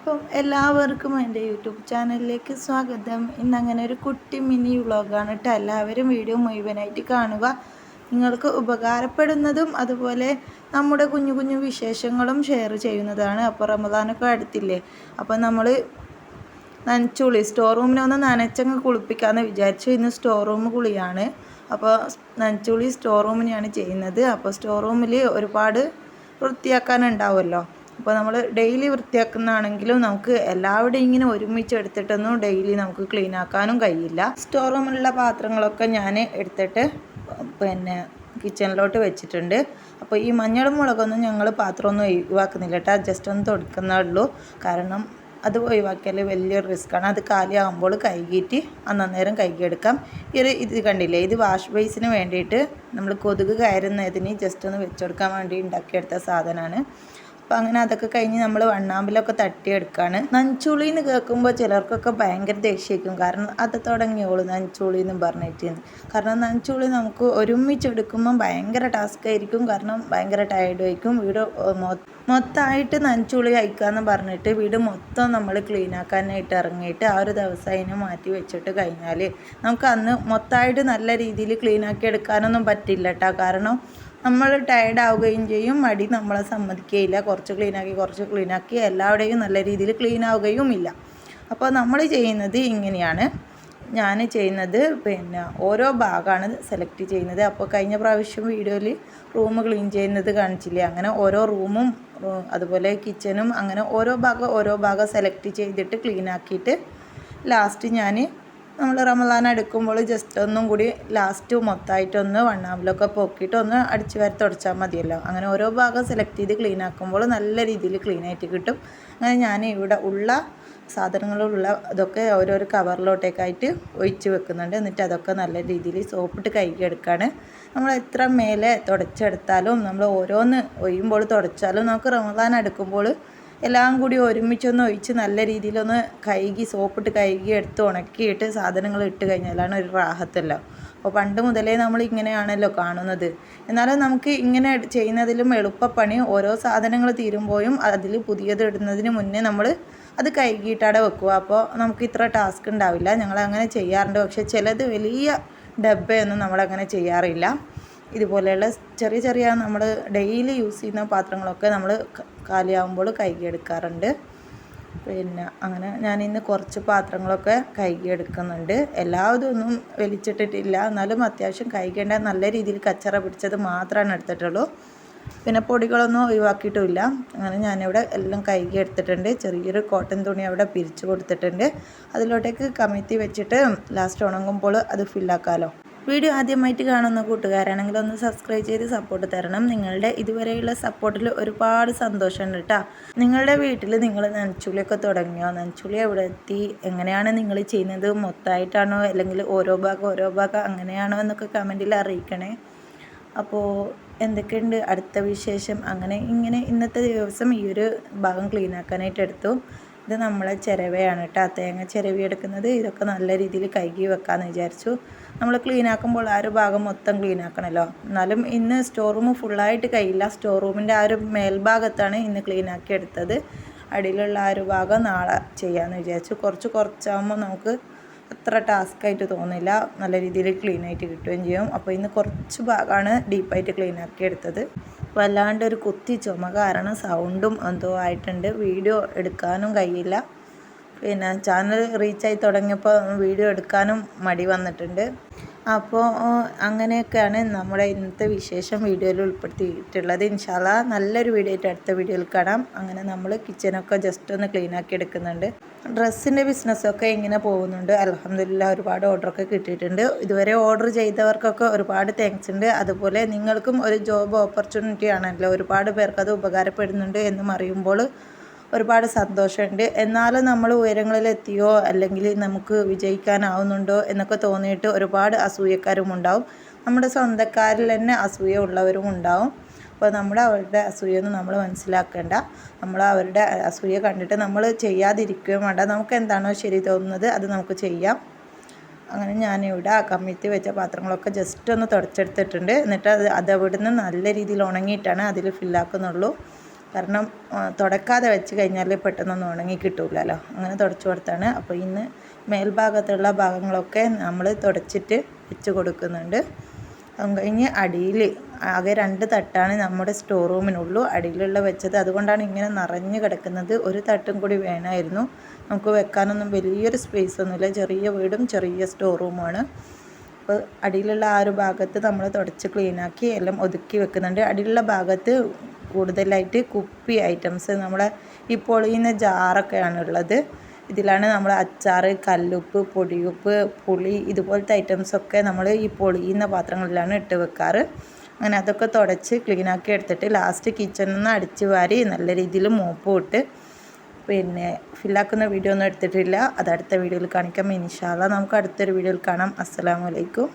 അപ്പം എല്ലാവർക്കും എന്റെ യൂട്യൂബ് ചാനലിലേക്ക് സ്വാഗതം. ഇന്നങ്ങനെ ഒരു കുട്ടി മിനി വ്ളോഗാണ് കേട്ടോ. എല്ലാവരും വീഡിയോ മുഴുവനായിട്ട് കാണുക. നിങ്ങൾക്ക് ഉപകാരപ്പെടുന്നതും അതുപോലെ നമ്മുടെ കുഞ്ഞു കുഞ്ഞു വിശേഷങ്ങളും ഷെയർ ചെയ്യുന്നതാണ്. അപ്പോൾ റമദാനൊക്കെ അടുത്തില്ലേ? അപ്പോൾ നമ്മൾ നനച്ചുളി. സ്റ്റോർ റൂമിനെ ഒന്ന് നനച്ചങ്ങ് കുളിപ്പിക്കാമെന്ന് വിചാരിച്ചു. ഇന്ന് സ്റ്റോർ റൂം കുളിയാണ്. അപ്പോൾ നനച്ചുളി സ്റ്റോർ റൂമിനെയാണ് ചെയ്യുന്നത്. അപ്പോൾ സ്റ്റോർ റൂമിൽ ഒരുപാട് വൃത്തിയാക്കാനുണ്ടാവുമല്ലോ. അപ്പോൾ നമ്മൾ ഡെയിലി വൃത്തിയാക്കുന്നതാണെങ്കിലും നമുക്ക് എല്ലാവരുടെയും ഇങ്ങനെ ഒരുമിച്ച് എടുത്തിട്ടൊന്നും ഡെയിലി നമുക്ക് ക്ലീൻ ആക്കാനും കഴിയില്ല. സ്റ്റോർ റൂമിലുള്ള പാത്രങ്ങളൊക്കെ ഞാൻ എടുത്തിട്ട് പിന്നെ കിച്ചണിലോട്ട് വെച്ചിട്ടുണ്ട്. അപ്പോൾ ഈ മഞ്ഞളും മുളകൊന്നും ഞങ്ങൾ പാത്രമൊന്നും ഒഴിവാക്കുന്നില്ല കേട്ടോ. ജസ്റ്റ് ഒന്ന് തുടക്കുന്നേ ഉള്ളൂ. കാരണം അത് ഒഴിവാക്കിയാൽ വലിയൊരു റിസ്ക്കാണ് അത് കാലിയാകുമ്പോൾ കഴുകിയിട്ട് അന്നേരം കഴുകിയെടുക്കാം. ഒരു ഇത് കണ്ടില്ലേ? ഇത് വാഷ് ബേസിന് വേണ്ടിയിട്ട് നമ്മൾ കൊതുക് കയറുന്നതിന് ജസ്റ്റ് ഒന്ന് വെച്ചെടുക്കാൻ വേണ്ടി ഉണ്ടാക്കിയെടുത്ത സാധനമാണ് അപ്പം അങ്ങനെ അതൊക്കെ കഴിഞ്ഞ് നമ്മൾ വണ്ണാമ്പിലൊക്കെ തട്ടിയെടുക്കുകയാണ് നഞ്ചുളി എന്ന് കേൾക്കുമ്പോൾ ചിലർക്കൊക്കെ ഭയങ്കര ദേഷ്യമായിരിക്കും കാരണം അത് തുടങ്ങിയോളൂ നഞ്ചുളി എന്ന് പറഞ്ഞിട്ട് കാരണം നഞ്ചുളി നമുക്ക് ഒരുമിച്ചെടുക്കുമ്പോൾ ഭയങ്കര ടാസ്ക് ആയിരിക്കും. കാരണം ഭയങ്കര ടയർഡ് ആയിരിക്കും. വീട് മൊത്തമായിട്ട് നഞ്ചുളി അയക്കാമെന്ന് പറഞ്ഞിട്ട് വീട് മൊത്തം നമ്മൾ ക്ലീൻ ആക്കാനായിട്ട് ഇറങ്ങിയിട്ട് ആ ഒരു ദിവസം അതിനെ മാറ്റി വെച്ചിട്ട് കഴിഞ്ഞാൽ നമുക്ക് അന്ന് മൊത്തമായിട്ട് നല്ല രീതിയിൽ ക്ലീൻ ആക്കി എടുക്കാനൊന്നും പറ്റില്ല കേട്ടോ കാരണം നമ്മൾ ടയർഡ് ആവുകയും ചെയ്യും. മടി നമ്മളെ സമ്മതിക്കുകയില്ല കുറച്ച് ക്ലീനാക്കി കുറച്ച് ക്ലീനാക്കി എല്ലാവിടെയും നല്ല രീതിയിൽ ക്ലീൻ ആവുകയും ഇല്ല അപ്പോൾ നമ്മൾ ചെയ്യുന്നത് ഇങ്ങനെയാണ്. ഞാൻ ചെയ്യുന്നത് പിന്നെ ഓരോ ഭാഗമാണ് സെലക്ട് ചെയ്യുന്നത്. അപ്പോൾ കഴിഞ്ഞ പ്രാവശ്യം വീഡിയോയിൽ റൂം ക്ലീൻ ചെയ്യുന്നത് കാണിച്ചില്ലേ? അങ്ങനെ ഓരോ റൂമും അതുപോലെ കിച്ചനും അങ്ങനെ ഓരോ ഭാഗം ഓരോ ഭാഗം സെലക്ട് ചെയ്തിട്ട് ക്ലീൻ ആക്കിയിട്ട് ലാസ്റ്റ് ഞാൻ നമ്മൾ റമദാൻ എടുക്കുമ്പോൾ ജസ്റ്റ് ഒന്നും കൂടി ലാസ്റ്റ് മൊത്തമായിട്ടൊന്ന് വണ്ണാമ്പിലൊക്കെ പൊക്കിയിട്ട് ഒന്ന് അടിച്ച് വരെ മതിയല്ലോ. അങ്ങനെ ഓരോ ഭാഗം സെലക്ട് ചെയ്ത് ക്ലീൻ ആക്കുമ്പോൾ നല്ല രീതിയിൽ ക്ലീൻ ആയിട്ട് കിട്ടും. അങ്ങനെ ഞാൻ ഇവിടെ ഉള്ള സാധനങ്ങളുള്ള ഇതൊക്കെ ഓരോരോ കവറിലോട്ടേക്കായിട്ട് ഒഴിച്ച് വെക്കുന്നുണ്ട്. എന്നിട്ട് അതൊക്കെ നല്ല രീതിയിൽ സോപ്പിട്ട് കഴുകിയെടുക്കുകയാണ് നമ്മൾ എത്ര മേലെ തുടച്ചെടുത്താലും നമ്മൾ ഓരോന്ന് ഒഴിയുമ്പോൾ തുടച്ചാലും നമുക്ക് റമദാൻ എടുക്കുമ്പോൾ എല്ലാം കൂടി ഒരുമിച്ചൊന്ന് ഒഴിച്ച് നല്ല രീതിയിലൊന്ന് കഴുകി സോപ്പിട്ട് കഴുകി എടുത്ത് ഉണക്കിയിട്ട് സാധനങ്ങൾ ഇട്ട് കഴിഞ്ഞാലാണ് ഒരു റാഹത്തല്ലോ. അപ്പോൾ പണ്ട് മുതലേ നമ്മൾ ഇങ്ങനെയാണല്ലോ കാണുന്നത്. എന്നാലും നമുക്ക് ഇങ്ങനെ ചെയ്യുന്നതിലും എളുപ്പപ്പണി ഓരോ സാധനങ്ങൾ തീരുമ്പോഴും അതിൽ പുതിയത് ഇടുന്നതിന് മുന്നേ നമ്മൾ അത് കഴുകിയിട്ടവിടെ വെക്കുക. അപ്പോൾ നമുക്ക് ഇത്ര ടാസ്ക് ഉണ്ടാവില്ല. ഞങ്ങൾ അങ്ങനെ ചെയ്യാറുണ്ട്. പക്ഷേ ചിലത് വലിയ ഡബ്ബയൊന്നും നമ്മളങ്ങനെ ചെയ്യാറില്ല. ഇതുപോലെയുള്ള ചെറിയ ചെറിയ നമ്മൾ ഡെയിലി യൂസ് ചെയ്യുന്ന പാത്രങ്ങളൊക്കെ നമ്മൾ കാലിയാകുമ്പോൾ കഴുകിയെടുക്കാറുണ്ട് പിന്നെ അങ്ങനെ ഞാൻ ഇന്ന് കുറച്ച് പാത്രങ്ങളൊക്കെ കഴുകിയെടുക്കുന്നുണ്ട് ഒന്നും വലിച്ചിട്ടിട്ടില്ല. എന്നാലും അത്യാവശ്യം കഴുകേണ്ട നല്ല രീതിയിൽ കച്ചറ പിടിച്ചത് മാത്രമാണ് എടുത്തിട്ടുള്ളൂ. പിന്നെ പൊടികളൊന്നും ഒഴിവാക്കിയിട്ടുമില്ല അങ്ങനെ ഞാനിവിടെ എല്ലാം കഴുകി എടുത്തിട്ടുണ്ട്. ചെറിയൊരു കോട്ടൺ തുണി അവിടെ പിരിച്ചു കൊടുത്തിട്ടുണ്ട്. അതിലോട്ടേക്ക് കമിഴ്ത്തി വെച്ചിട്ട് ലാസ്റ്റ് ഉണങ്ങുമ്പോൾ അത് ഫില്ലാക്കാമല്ലോ വീഡിയോ ആദ്യമായിട്ട് കാണുന്ന കൂട്ടുകാരാണെങ്കിൽ ഒന്ന് സബ്സ്ക്രൈബ് ചെയ്ത് സപ്പോർട്ട് തരണം. നിങ്ങളുടെ ഇതുവരെയുള്ള സപ്പോർട്ടിൽ ഒരുപാട് സന്തോഷമുണ്ട് കേട്ടോ നിങ്ങളുടെ വീട്ടിൽ നിങ്ങൾ നനച്ചുളിയൊക്കെ തുടങ്ങിയോ? നനച്ചുളി എവിടെ എത്തി? എങ്ങനെയാണ് നിങ്ങൾ ചെയ്യുന്നത്? മൊത്തമായിട്ടാണോ? അല്ലെങ്കിൽ ഓരോ ഭാഗം ഓരോ ഭാഗം അങ്ങനെയാണോ എന്നൊക്കെ കമന്റിൽ അറിയിക്കണേ. അപ്പോൾ എന്തൊക്കെയുണ്ട്? അടുത്ത വിശേഷം. അങ്ങനെ ഇങ്ങനെ ഇന്നത്തെ ദിവസം ഈ ഒരു ഭാഗം ക്ലീൻ ആക്കാനായിട്ട് എടുത്തു. ഇത് നമ്മളെ ചിരവയാണ് കേട്ടോ. തേങ്ങ ചിരവി എടുക്കുന്നത്. ഇതൊക്കെ നല്ല രീതിയിൽ കഴുകി വെക്കാമെന്ന് വിചാരിച്ചു. നമ്മൾ ക്ലീൻ ആക്കുമ്പോൾ ആ ഒരു ഭാഗം മൊത്തം ക്ലീൻ ആക്കണമല്ലോ എന്നാലും ഇന്ന് സ്റ്റോർ റൂം ഫുള്ളായിട്ട് കഴിയില്ല. സ്റ്റോർ റൂമിന്റെ ആ ഒരു മേൽഭാഗത്താണ് ഇന്ന് ക്ലീൻ ആക്കി എടുത്തത്. അടിയിലുള്ള ആ ഒരു ഭാഗം നാളെ ചെയ്യാമെന്ന് വിചാരിച്ചു. കുറച്ച് കുറച്ചാകുമ്പോൾ നമുക്ക് അത്ര ടാസ്ക് ആയിട്ട് തോന്നില്ല. നല്ല രീതിയിൽ ക്ലീൻ ആയിട്ട് കിട്ടുകയും ചെയ്യും. അപ്പോൾ ഇന്ന് കുറച്ച് ഭാഗമാണ് ഡീപ്പായിട്ട് ക്ലീൻ ആക്കി എടുത്തത്. വല്ലാണ്ട് ഒരു കുത്തി ചുമ കാരണം സൗണ്ടും എന്തോ ആയിട്ടുണ്ട്. വീഡിയോ എടുക്കാനും കഴിയില്ല. പിന്നെ ചാനൽ റീച്ചായി തുടങ്ങിയപ്പോൾ വീഡിയോ എടുക്കാനും മടി വന്നിട്ടുണ്ട്. അപ്പോൾ അങ്ങനെയൊക്കെയാണ് നമ്മുടെ ഇന്നത്തെ വിശേഷം വീഡിയോയിൽ ഉൾപ്പെടുത്തിയിട്ടുള്ളത്. ഇൻഷാല്ല നല്ലൊരു വീഡിയോ ആയിട്ട് അടുത്ത വീഡിയോയിൽ കാണാം. അങ്ങനെ നമ്മൾ കിച്ചനൊക്കെ ജസ്റ്റ് ഒന്ന് ക്ലീൻ ആക്കി എടുക്കുന്നുണ്ട്. ഡ്രസ്സിന്റെ ബിസിനസ്സൊക്കെ ഇങ്ങനെ പോകുന്നുണ്ട്. അലഹമില്ല ഒരുപാട് ഓർഡറൊക്കെ കിട്ടിയിട്ടുണ്ട്. ഇതുവരെ ഓർഡർ ചെയ്തവർക്കൊക്കെ ഒരുപാട് താങ്ക്സ് ഉണ്ട്. അതുപോലെ നിങ്ങൾക്കും ഒരു ജോബ് ഓപ്പർച്യൂണിറ്റി ആണല്ലോ. ഒരുപാട് പേർക്ക് അത് ഉപകാരപ്പെടുന്നുണ്ട് എന്നും അറിയുമ്പോൾ ഒരുപാട് സന്തോഷമുണ്ട്. എന്നാലും നമ്മൾ ഉയരങ്ങളിലെത്തിയോ അല്ലെങ്കിൽ നമുക്ക് വിജയിക്കാനാവുന്നുണ്ടോ എന്നൊക്കെ തോന്നിയിട്ട് ഒരുപാട് അസൂയക്കാരും ഉണ്ടാവും. നമ്മുടെ സ്വന്തക്കാരിൽ തന്നെ അസൂയ ഉള്ളവരും ഉണ്ടാവും. അപ്പോൾ നമ്മൾ അവരുടെ അസൂയൊന്നും നമ്മൾ മനസ്സിലാക്കേണ്ട. നമ്മൾ അവരുടെ അസൂയ കണ്ടിട്ട് നമ്മൾ ചെയ്യാതിരിക്കുകയും വേണ്ട. നമുക്ക് എന്താണോ ശരി തോന്നുന്നത് അത് നമുക്ക് ചെയ്യാം. അങ്ങനെ ഞാനിവിടെ ആ കമ്മിത്തി വെച്ച പാത്രങ്ങളൊക്കെ ജസ്റ്റ് ഒന്ന് തുടച്ചെടുത്തിട്ടുണ്ട്. എന്നിട്ട് അത് അത് അവിടുന്ന് നല്ല രീതിയിൽ ഉണങ്ങിയിട്ടാണ് അതിൽ ഫില്ലാക്കുന്നുള്ളൂ കാരണം തുടക്കാതെ വെച്ച് കഴിഞ്ഞാൽ പെട്ടെന്നൊന്നും ഉണങ്ങി കിട്ടൂലല്ലോ. അങ്ങനെ തുടച്ചു കൊടുത്താണ്. അപ്പോൾ ഇന്ന് മേൽഭാഗത്തുള്ള ഭാഗങ്ങളൊക്കെ നമ്മൾ തുടച്ചിട്ട് വെച്ച് കൊടുക്കുന്നുണ്ട്. കഴിഞ്ഞ് അടിയിൽ ആകെ രണ്ട് തട്ടാണ് നമ്മുടെ സ്റ്റോർ റൂമിനുള്ളൂ അടിയിലുള്ള വെച്ചത് അതുകൊണ്ടാണ് ഇങ്ങനെ നിറഞ്ഞു കിടക്കുന്നത്. ഒരു തട്ടും കൂടി വേണമായിരുന്നു. നമുക്ക് വെക്കാനൊന്നും വലിയൊരു സ്പേസ് ഒന്നുമില്ല. ചെറിയ വീടും ചെറിയ സ്റ്റോർ റൂമാണ് അപ്പോൾ അടിയിലുള്ള ആ ഒരു ഭാഗത്ത് നമ്മൾ തുടച്ച് ക്ലീനാക്കി എല്ലാം ഒതുക്കി വെക്കുന്നുണ്ട്. അടിയിലുള്ള ഭാഗത്ത് കൂടുതലായിട്ട് കുപ്പി ഐറ്റംസ് നമ്മളെ ഈ പൊളിയുന്ന ജാറൊക്കെയാണ് ഉള്ളത്. ഇതിലാണ് നമ്മൾ അച്ചാർ കല്ലുപ്പ് പൊടിയുപ്പ് പുളി ഇതുപോലത്തെ ഐറ്റംസൊക്കെ നമ്മൾ ഈ പൊളിയുന്ന പാത്രങ്ങളിലാണ് ഇട്ട് വെക്കാറ്. അങ്ങനെ അതൊക്കെ തുടച്ച് ക്ലീനാക്കി എടുത്തിട്ട് ലാസ്റ്റ് കിച്ചണിൽ നിന്ന് അടിച്ച് വാരി നല്ല രീതിയിൽ മോപ്പ് ഇട്ട് പിന്നെ ഫില്ലാക്കുന്ന വീഡിയോ ഒന്നും എടുത്തിട്ടില്ല. അത് അടുത്ത വീഡിയോയിൽ കാണിക്കാം. ഇൻഷാല്ല നമുക്ക് അടുത്തൊരു വീഡിയോയിൽ കാണാം. അസ്സാം അലൈക്കും.